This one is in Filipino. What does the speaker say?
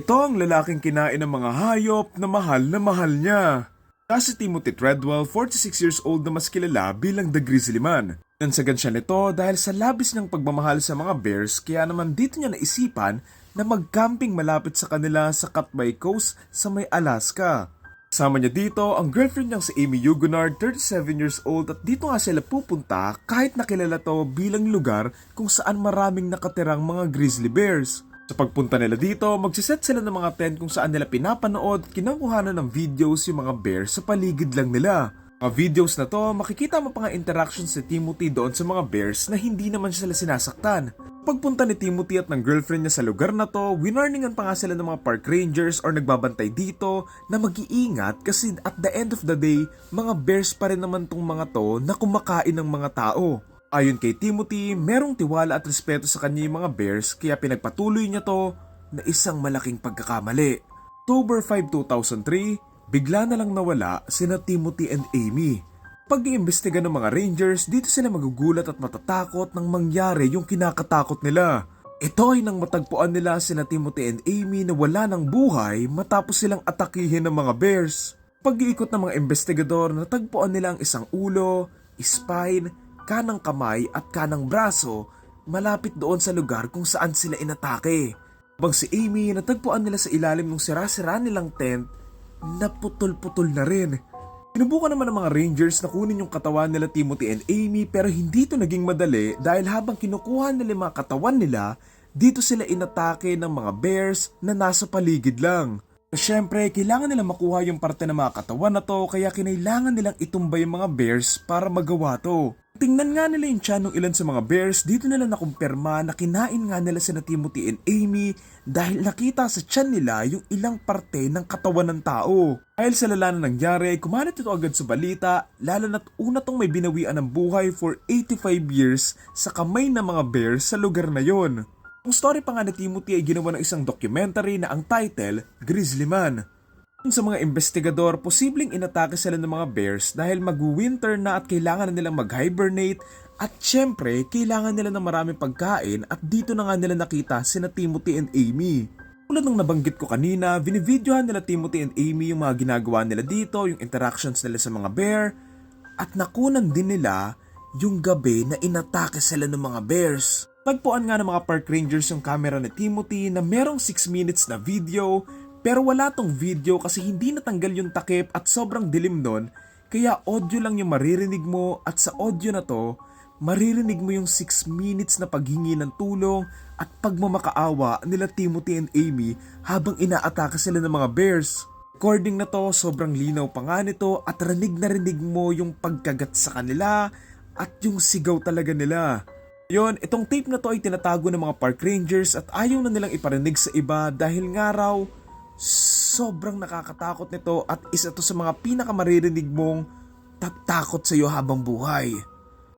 Ito ang lalaking kinain ng mga hayop na mahal na mahal niya. Siya si Timothy Treadwell, 46 years old na mas kilala bilang The Grizzly Man. Nansagan siya nito dahil sa labis niyang pagmamahal sa mga bears kaya naman dito niya naisipan na mag-camping malapit sa kanila sa Katmai Coast sa may Alaska. Sama niya dito ang girlfriend niyang si Amy Huguenard, 37 years old at dito nga sila pupunta kahit nakilala to bilang lugar kung saan maraming nakatirang mga grizzly bears. Sa pagpunta nila dito, magsiset sila ng mga tent kung saan nila pinapanood, kinukuhanan ng videos yung mga bears sa paligid lang nila. Mga videos na to, makikita mo pa nga interactions si Timothy doon sa mga bears na hindi naman sila sinasaktan. Pagpunta ni Timothy at ng girlfriend niya sa lugar na to, winarningan pa nga sila ng mga park rangers or nagbabantay dito na mag-iingat kasi at the end of the day, mga bears pa rin naman tong mga to na kumakain ng mga tao. Ayon kay Timothy, merong tiwala at respeto sa kanya yung mga bears kaya pinagpatuloy niya to na isang malaking pagkakamali. October 5, 2003, bigla na lang nawala sina Timothy and Amy. Pag-iimbestiga ng mga rangers, dito sila magugulat at matatakot nang mangyari yung kinakatakot nila. Ito ay nang matagpuan nila sina Timothy and Amy na wala ng buhay matapos silang atakihin ng mga bears. Pag-iikot ng mga investigador, natagpuan nila ang isang ulo, spine, kanang kamay at kanang braso malapit doon sa lugar kung saan sila inatake. Habang si Amy, natagpuan nila sa ilalim ng sira-sira nilang tent na putol-putol na rin. Sinubukan naman ng mga rangers na kunin yung katawan nila Timothy and Amy pero hindi ito naging madali dahil habang kinukuha nila mga katawan nila, dito sila inatake ng mga bears na nasa paligid lang. Siyempre, kailangan nila makuha yung parte ng mga katawan na to kaya kinailangan nilang itumba yung mga bears para magawa to. Tingnan nga nila yung tiyan ng ilan sa mga bears, dito nila nakumpirma na kinain nga nila sina Timothy and Amy dahil nakita sa tiyan nila yung ilang parte ng katawan ng tao. Dahil sa lala na nangyari, kumalat ito agad sa balita, lalo na't una tong may binawian ng buhay for 85 years sa kamay ng mga bears sa lugar na yon. Ang story pa nga ni Timothy ay ginawa ng isang documentary na ang title, Grizzly Man. Sa mga investigador, posibleng inatake sila ng mga bears dahil mag-winter na at kailangan na nilang mag-hibernate at syempre, kailangan nila ng maraming pagkain at dito na nga nila nakita sina Timothy and Amy. Tulad ng nabanggit ko kanina, binivideohan nila Timothy and Amy yung mga ginagawa nila dito, yung interactions nila sa mga bear, at nakunan din nila yung gabi na inatake sila ng mga bears. Tagpuan nga ng mga park rangers yung camera ni Timothy na merong 6 minutes na video pero wala tong video kasi hindi natanggal yung takip at sobrang dilim nun kaya audio lang yung maririnig mo at sa audio na to maririnig mo yung 6 minutes na paghingi ng tulong at pagmamakaawa nila Timothy and Amy habang inaatake sila ng mga bears. Recording na to, sobrang linaw pa nga nito at rinig na rinig mo yung pagkagat sa kanila at yung sigaw talaga nila. Yon, itong tape na to ay tinatago ng mga park rangers at ayaw na nilang iparinig sa iba dahil nga raw sobrang nakakatakot nito at isa to sa mga pinakamaririnig mong tatakot sa iyo habang buhay.